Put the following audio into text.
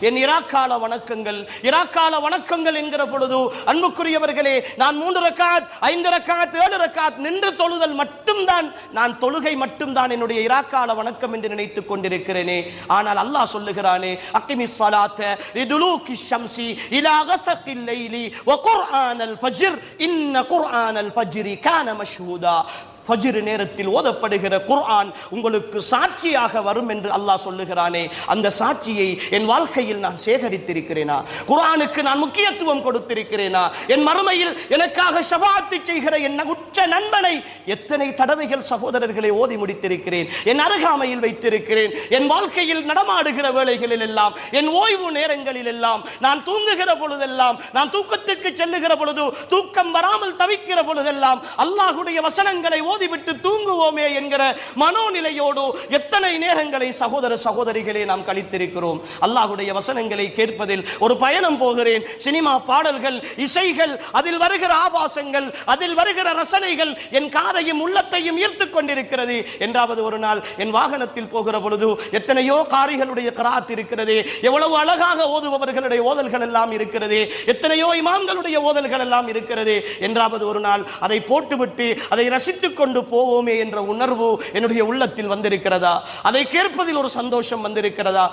என் இராக்கால வணக்கங்கள் இராக்கால வணக்கங்கள் என்கிற பொழுது அன்புக்குரியவர்களே நான் மூன்று ரக்காத் ஐந்து ரக்காத் ஏழு ரக்காத் நின்று தொழுதல் மட்டும்தான் நான் தொழுகை மட்டும்தான் என்னுடைய இராக்கால வணக்கம் என்று நினைத்துக் கொண்டிருக்கிறேனே. ஆனால் அல்லாஹ் சொல்லுகிறானே அக்கிமி சலாத்த லிதுலூகி ஷம்சி இலா கஸகில் லைலி வ குர்ஆனல் ஃபஜ்ர் இன்ன குர்ஆனல் ஃபஜ்ரி கான மஷ்ஹூதா. ஃபஜிர் நேரத்தில் ஓதப்படுகிற குர்ஆன் உங்களுக்கு சாட்சியாக வரும் என்று அல்லாஹ் சொல்லுகிறானே. அந்த சாட்சியை என் வாழ்க்கையில் நான் சேகரித்திருக்கிறேனா? குர்ஆனுக்கு நான் முக்கியத்துவம் கொடுத்திருக்கிறேனா? என் மறுமையில் எனக்காக சபாத்தி செய்கிற என் உச்ச நண்பனை எத்தனை தடவைகள் சகோதரர்களை ஓதி முடித்திருக்கிறேன்? என் அருகாமையில் வைத்திருக்கிறேன்? என் வாழ்க்கையில் நடமாடுகிற வேளைகளில் எல்லாம் என் ஓய்வு நேரங்களில் எல்லாம் நான் தூங்குகிற பொழுதெல்லாம் நான் தூக்கத்துக்கு செல்லுகிற பொழுது தூக்கம் வராமல் தவிக்கிற பொழுதெல்லாம் அல்லாஹுடைய வசனங்களை ஓதிவிட்டு தூங்குவோமே என்கிற மனோநிலையோடு எத்தனை நேரங்களை சகோதர சகோதரிகளே நாம் கழித்திருக்கிறோம்? அல்லாஹுடைய வசனங்களை கேட்பதில் ஒரு பயணம் போகிறேன். சினிமா பாடல்கள் இசைகள் அதில் வருகிற ஆபாசங்கள் அதில் வருகிற ரசனைகள் என் காதையும் உள்ளத்தையும் ஈர்த்து கொண்டிருக்கிறது. என்றாவது ஒரு நாள் என் வாகனத்தில் போகிற பொழுது எத்தனையோ காரிகளுடைய கராத் இருக்கிறது எவ்வளவு அழகாக ஓதுபவர்களுடைய ஓதல்கள் எல்லாம் இருக்கிறது எத்தனையோ இமாம்களுடைய ஓதல்கள் எல்லாம் இருக்கிறது. என்றாவது ஒரு நாள் அதை போட்டுவிட்டு அதை ரசித்துக் கொண்டு போவோமே என்ற உணர்வு என்னுடைய உள்ளத்தில் வந்திருக்கிறதா? அதை கேட்பதில் ஒரு சந்தோஷம் வந்திருக்கிறதா?